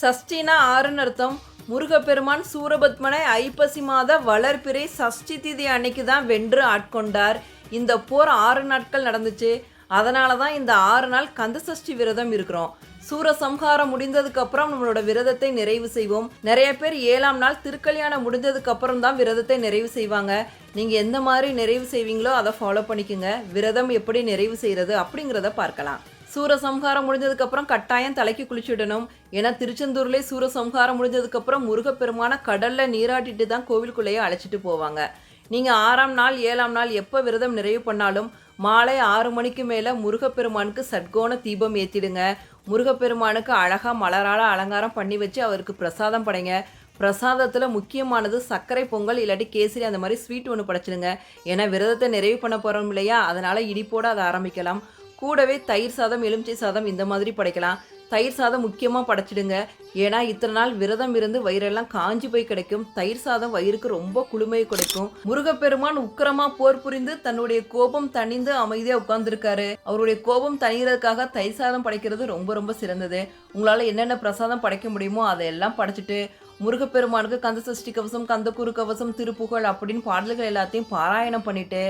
சஷ்டினா ஆறுன்னு அர்த்தம். முருகப்பெருமான் சூரபத்மனை ஐப்பசி மாத வளர்பிறை சஷ்டி திதி அன்னைக்கு தான் வென்று ஆட்கொண்டார். இந்த போர் ஆறு நாட்கள் நடந்துச்சு. அதனால தான் இந்த ஆறு நாள் கந்த சஷ்டி விரதம் இருக்கிறோம். சூரசம்ஹாரம் முடிந்ததுக்கு அப்புறம் நம்மளோட விரதத்தை நிறைவு செய்வோம். நிறைய பேர் ஏழாம் நாள் திருக்கல்யாணம் முடிஞ்சதுக்கு அப்புறம் தான் விரதத்தை நிறைவு செய்வாங்க. நீங்க எந்த மாதிரி நிறைவு செய்வீங்களோ அதை ஃபாலோ பண்ணிக்கோங்க. விரதம் எப்படி நிறைவு செய்யறது அப்படிங்கிறத பார்க்கலாம். சூரசம்ஹாரம் முடிஞ்சதுக்கப்புறம் கட்டாயம் தலைக்கு குளிச்சுடணும். ஏன்னா திருச்செந்தூர்லேயே சூரசம்ஹாரம் முடிஞ்சதுக்கப்புறம் முருகப்பெருமான கடலில் நீராட்டிட்டு தான் கோவிலுக்குள்ளேயே அழைச்சிட்டு போவாங்க. நீங்கள் ஆறாம் நாள் ஏழாம் நாள் எப்போ விரதம் நிறைவு பண்ணாலும் மாலை ஆறு மணிக்கு மேலே முருகப்பெருமானுக்கு சட்கோண தீபம் ஏற்றிடுங்க முருகப்பெருமானுக்கு அழகாக மலரால் அலங்காரம் பண்ணி வச்சு அவருக்கு பிரசாதம் படைங்க. பிரசாதத்தில் முக்கியமானது சர்க்கரை பொங்கல் இல்லாட்டி கேசரி அந்த மாதிரி ஸ்வீட் ஒன்று படைச்சிடுங்க. ஏன்னா விரதத்தை நிறைவு பண்ண போகிறோம் இல்லையா? அதனால் இடிப்போடு அதை ஆரம்பிக்கலாம். கூடவே தயிர் சாதம் எலுமிச்சை சாதம் இந்த மாதிரி படைக்கலாம். தயிர் சாதம் முக்கியமாக படைச்சிடுங்க. ஏன்னா இத்தனை நாள் விரதம் இருந்து வயிறெல்லாம் காஞ்சி போய் கிடைக்கும். தயிர் சாதம் வயிறுக்கு ரொம்ப குளுமையை கொடுக்கும். முருகப்பெருமான் உக்கிரமா போர் புரிந்து தன்னுடைய கோபம் தணிந்து அமைதியாக உட்கார்ந்துருக்காரு. அவருடைய கோபம் தணிகிறதுக்காக தயிர் சாதம் படைக்கிறது ரொம்ப ரொம்ப சிறந்தது. உங்களால் என்னென்ன பிரசாதம் படைக்க முடியுமோ அதையெல்லாம் படைச்சிட்டு முருகப்பெருமானுக்கு கந்த சஷ்டி கவசம் கந்த குரு கவசம் திருப்புகழ் அப்படின்னு பாடல்கள் எல்லாத்தையும் பாராயணம் பண்ணிட்டு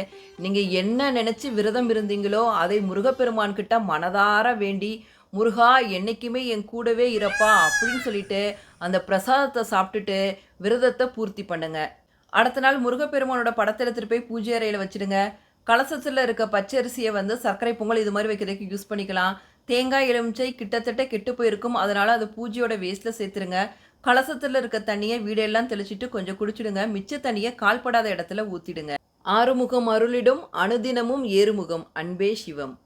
நீங்க என்ன நினைச்சு விரதம் இருந்தீங்களோ அதை முருகப்பெருமான் கிட்ட மனதார வேண்டி முருகா என்னைக்குமே என் கூடவே இருப்பா அப்படின்னு சொல்லிட்டு அந்த பிரசாதத்தை சாப்பிட்டுட்டு விரதத்தை பூர்த்தி பண்ணுங்க. அடுத்த நாள் முருகப்பெருமானோட படத்தை எடுத்துட்டு போய் பூஜை அறையில் வச்சிடுங்க. கலசத்தில் இருக்க பச்சரிசியை வந்து சர்க்கரை பொங்கல் இது மாதிரி வைக்கிறதுக்கு யூஸ் பண்ணிக்கலாம். தேங்காய் எலுமிச்சை கிட்டத்தட்ட கெட்டு போயிருக்கும். அதனால் அது பூஜையோட வேஸ்ட்டில் சேர்த்துருங்க. கலசத்தில் இருக்க தண்ணியை வீடெல்லாம் தெளிச்சிட்டு கொஞ்சம் குடிச்சிடுங்க. மிச்ச தண்ணியை கால்படாத இடத்துல ஊற்றிடுங்க ஆறுமுகம் அருளிடும் அனுதினமும் ஏறுமுகம். அன்பே சிவம்.